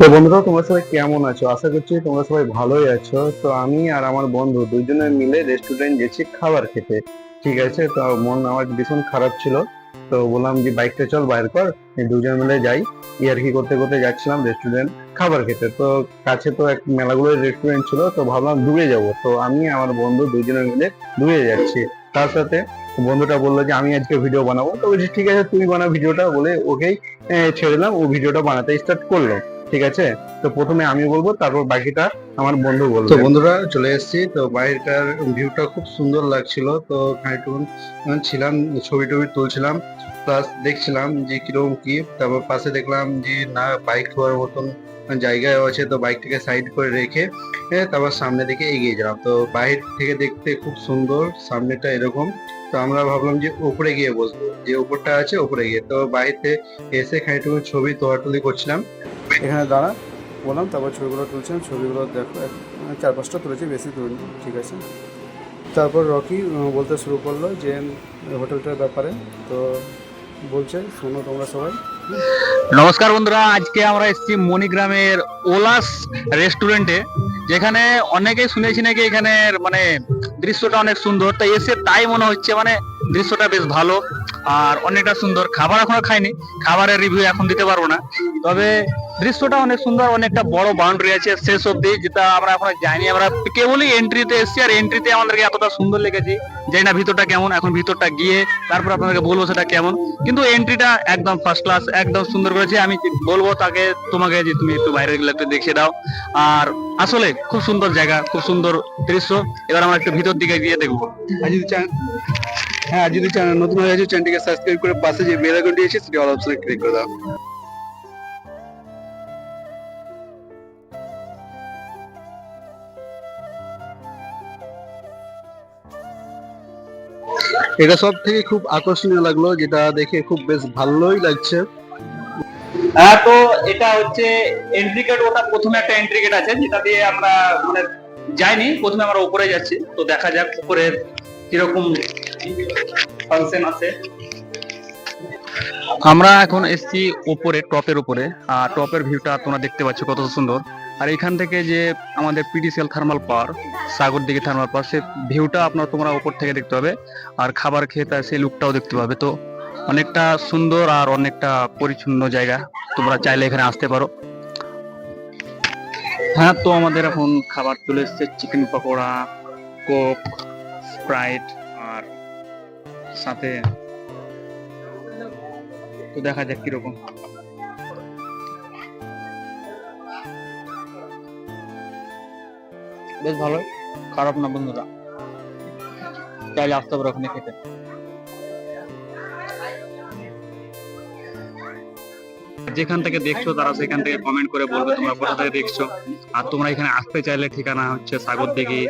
তো বন্ধুরা, তোমরা সবাই কেমন আছো? আশা করছি তোমরা সবাই ভালোই আছো। তো আমি আর আমার বন্ধু দুইজনে মিলে রেস্টুরেন্ট গেছি খাবার খেতে। ঠিক আছে? তো মন আমার ভীষণ খারাপ ছিল। তো বললাম যে, বাইকটা চল বাইর কর দুজন মিলে যাই। ইয়ার্কি করতে করতে যাচ্ছিলাম রেস্টুরেন্ট খাবার খেতে। তো কাছে তো এক মেলাগুলো রেস্টুরেন্ট ছিল, তো ভাবলাম দূরে যাব। তো আমি, আমার বন্ধু দুজনে মিলে দূরে যাচ্ছি। তার সাথে বন্ধুটা বলল যে, আমি আজকে ভিডিও বানাবো। তো বলছি, ঠিক আছে, তুই বানা ভিডিওটা বলে ওকেই ছেড়ে দিলাম। ও ভিডিওটা বানাতে স্টার্ট করল। ঠিক আছে? তো প্রথমে আমি বলব, তারপর বাকিটা আমার বন্ধু বলবে। তো বন্ধুরা, চলে এসেছি। তো বাইরেটার ভিউটা খুব সুন্দর লাগছিল। তো খানিকটুকুন ছিলাম, ছবি টবি তুলছিলাম প্লাস দেখছিলাম যে কীরকম কি। তারপর পাশে দেখলাম যে, না বাইক হওয়ার মতন জায়গায় আছে, তো বাইকটাকে সাইড করে রেখে তারপর সামনে দিকে এগিয়ে গেলাম। তো বাইরে থেকে দেখতে খুব সুন্দর সামনেটা এরকম। তো আমরা ভাবলাম যে উপরে গিয়ে বসবো। যে উপরটা আছে, উপরে গিয়ে। তো বাড়িতে এসে খানিকটুকু ছবি তোলাটুলি করছিলাম। এখানে দাঁড়া, বললাম, তারপর ছবিগুলো তুলছিলাম। ছবিগুলো দেখো, এক- চার পাঁচটা তুলেছি, বেশি তুলি ঠিক আছে। তারপর রকি বলতে শুরু করল যে, হোটেলটার ব্যাপারে। তো বলছে, শোনো তোমরা সবাই নমস্কার বন্ধুরা, আজকে আমরা এসেছি মণিগ্রামের ওলাস রেস্টুরেন্টে, যেখানে অনেকেই শুনেছি নাকি এখানে মানে দৃশ্যটা অনেক সুন্দর। তাই এসে তাই মনে হচ্ছে মানে দৃশ্যটা বেশ ভালো। আর অনেকটা সুন্দর। খাবার এখনও খাইনি। খাবারের রিভিউ এখন দিতে পারব না। তবে দৃশ্যটা অনেক সুন্দর, অনেকটা বড় বাউন্ডারি আছে শেষ অব্দি যেটা আমরা এখনও যাইনি। আমরা কেবলই এন্ট্রিতে এসেছি আর এন্ট্রিতে আমাদেরকে এতটা সুন্দর লেগেছে জানি না, ভিতরটা কেমন, এখন ভিতরটা গিয়ে তারপর আপনাদেরকে বলব সেটা কেমন। কিন্তু এন্ট্রিটা একদম ফার্স্ট ক্লাস একদম সুন্দর করেছে। আমি বলব তাকে, তোমাকে যে তুমি একটু বাইরে গেলে একটু দেখিয়ে দাও। আর আসলে খুব সুন্দর জায়গা, খুব সুন্দর দৃশ্য। এবার আমরা একটু ভিতর দিকে গিয়ে দেখব। চ্যানেল হ্যাঁ যদি চ্যানেল নতুন হয়ে গেছে চ্যানেলটিকে সাবস্ক্রাইব করে পাশে যে বেল আইকনটি আছে, সেটি অল অপশনে ক্লিক করে দাও। এটা সব থেকে খুব আকর্ষণীয় লাগল, যেটা দেখে খুব বেশ ভালোই লাগছে। হ্যাঁ তো এটা হচ্ছে এন্ট্রি গেট ওটা প্রথমে একটা এন্ট্রি গেট আছে, যেটা দিয়ে আমরা মানে যাইনি, প্রথমে আমরা উপরে যাচ্ছি। তো দেখা যাক উপরে কীরকম ফাংশন আছে? আমরা এখন এসছি উপরে, টপের উপরে। আর টপের ভিউটা তোমরা দেখতে পাচ্ছ কত সুন্দর। আর এখান থেকে যে আমাদের পিডিসিএল থার্মাল পাওয়ার সাগর দিকে থার্মাল পাওয়ার সে ভিউটা আপনার তোমরা উপর থেকে দেখতে পাবে। আর খাবার খেয়ে তার সেই লুকটাও দেখতে পাবে। তো অনেকটা সুন্দর আর অনেকটা পরিচ্ছন্ন জায়গা। তোমরা চাইলে এখানে আসতে পারো। হ্যাঁ তো আমাদের এখন খাবার চলে এসেছে। চিকেন পকোড়া কোক স্প্রাইট আর সাথে তো দেখা যাক কীরকম। বেশ ভালো খারাপ না বন্ধুরা। চাইলে আসতে পারো ওখানে খেতে। যেখান থেকে দেখছ তারা সেখান থেকে কমেন্ট করে বলবে তোমরা কোথা থেকে দেখছ। আর তোমরা এখানে আসতে চাইলে ঠিকানা হচ্ছে সাগর দিঘি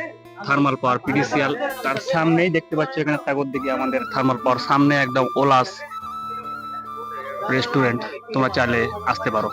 থার্মাল পাওয়ার পিডিসিয়াল তার সামনেই দেখতে পাচ্ছি এখানে সাগর দিকে আমাদের থার্মাল পাওয়ার সামনে একদম ওলাস রেস্টুরেন্ট তোমরা চাইলে আসতে পারো।